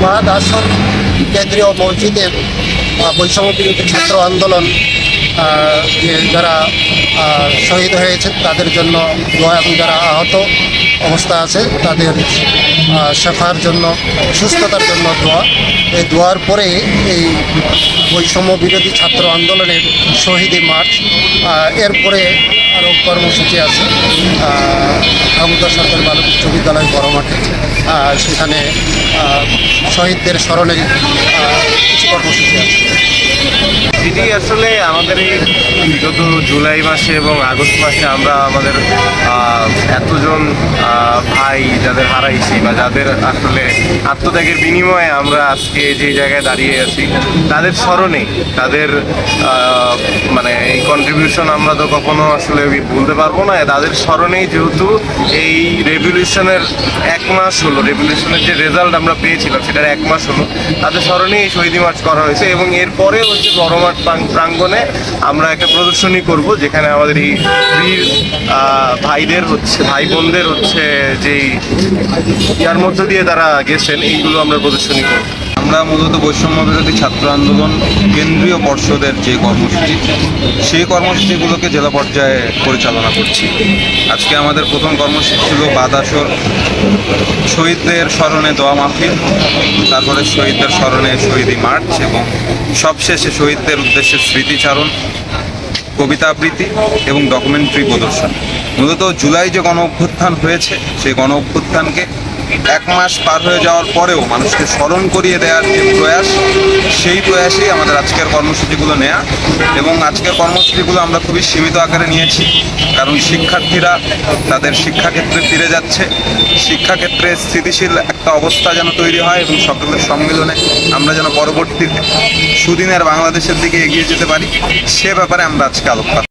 মহাদ আসর কেন্দ্রীয় মসজিদের বৈষম্য বিরোধী ছাত্র আন্দোলন যে যারা শহীদ হয়েছে তাদের জন্য যারা আহত অবস্থা আছে তাদের শেফার জন্য সুস্থতার জন্য দোয়া। এই দোয়ার পরে এই বৈষম্য বিরোধী ছাত্র আন্দোলনের শহীদি আহ, এরপরে আরও কর্মসূচি আছে। ক্ষমতা সরকার বালক উচ্চ বিদ্যালয় বড় মাঠে সেখানে শহীদদের স্মরণে কিছু কর্মসূচি আছে। এটি আসলে আমাদের এই বিগত জুলাই মাসে এবং আগস্ট মাসে আমরা আমাদের এতজন ভাই যাদের হারাইছি বা যাদের আসলে আত্মত্যাগের বিনিময়ে আমরা আজকে যে জায়গায় দাঁড়িয়ে আছি, তাদের স্মরণে, তাদের মানে এই কন্ট্রিবিউশন আমরা তো কখনো আসলে ভুলতে পারব না। তাদের স্মরণেই যেহেতু এই রেভলিউশনের এক মাস হলো রেভলিউশনের যে রেজাল্ট আমরা পেয়েছিলাম সেটার এক মাস হলো, তাদের স্মরণে এই শহীদ মার্চ করা হয়েছে এবং এরপরে হচ্ছে বড় মাঠ প্রাং- প্রাঙ্গণে আমরা একটা প্রদর্শনী করব, যেখানে আমাদের এই বীর ভাইদের হচ্ছে, ভাই বোনদের হচ্ছে যেই ইয়ার মধ্য দিয়ে তারা গেছেন, এইগুলো আমরা প্রদর্শনী করব। আমরা মূলত বৈষম্য বিরোধী ছাত্র আন্দোলন কেন্দ্রীয় পর্ষদের যে কর্মসূচি, সেই কর্মসূচিগুলোকে জেলা পর্যায়ে পরিচালনা করছি। আজকে আমাদের প্রথম কর্মসূচি ছিল বাদাসর শহীদদের স্মরণে দোয়া মাহফিল, তারপরে শহীদদের স্মরণে শহীদি মার্চ এবং সবশেষে শহীদদের উদ্দেশ্যে স্মৃতিচারণ। কবিতা আবৃত্তি এবং ডকুমেন্টারি প্রদর্শন। মূলত জুলাই যে গণ অভ্যুত্থান হয়েছে সেই গণ অভ্যুত্থানকে এক মাস পার হয়ে যাওয়ার পরেও মানুষকে স্মরণ করিয়ে দেওয়ার যে প্রয়াস, সেই প্রয়াসেই আমাদের আজকের কর্মসূচিগুলো নেয়া এবং আজকের কর্মসূচিগুলো আমরা খুবই সীমিত আকারে নিয়েছি। কারণ শিক্ষার্থীরা তাদের শিক্ষাক্ষেত্রে ফিরে যাচ্ছে। শিক্ষাক্ষেত্রে স্থিতিশীল একটা অবস্থা যেন তৈরি হয় এবং সকলের সম্মিলনে আমরা যেন পরবর্তীতে সুদিনের বাংলাদেশের দিকে এগিয়ে যেতে পারি, সে ব্যাপারে আমরা আজকে আলোকপাত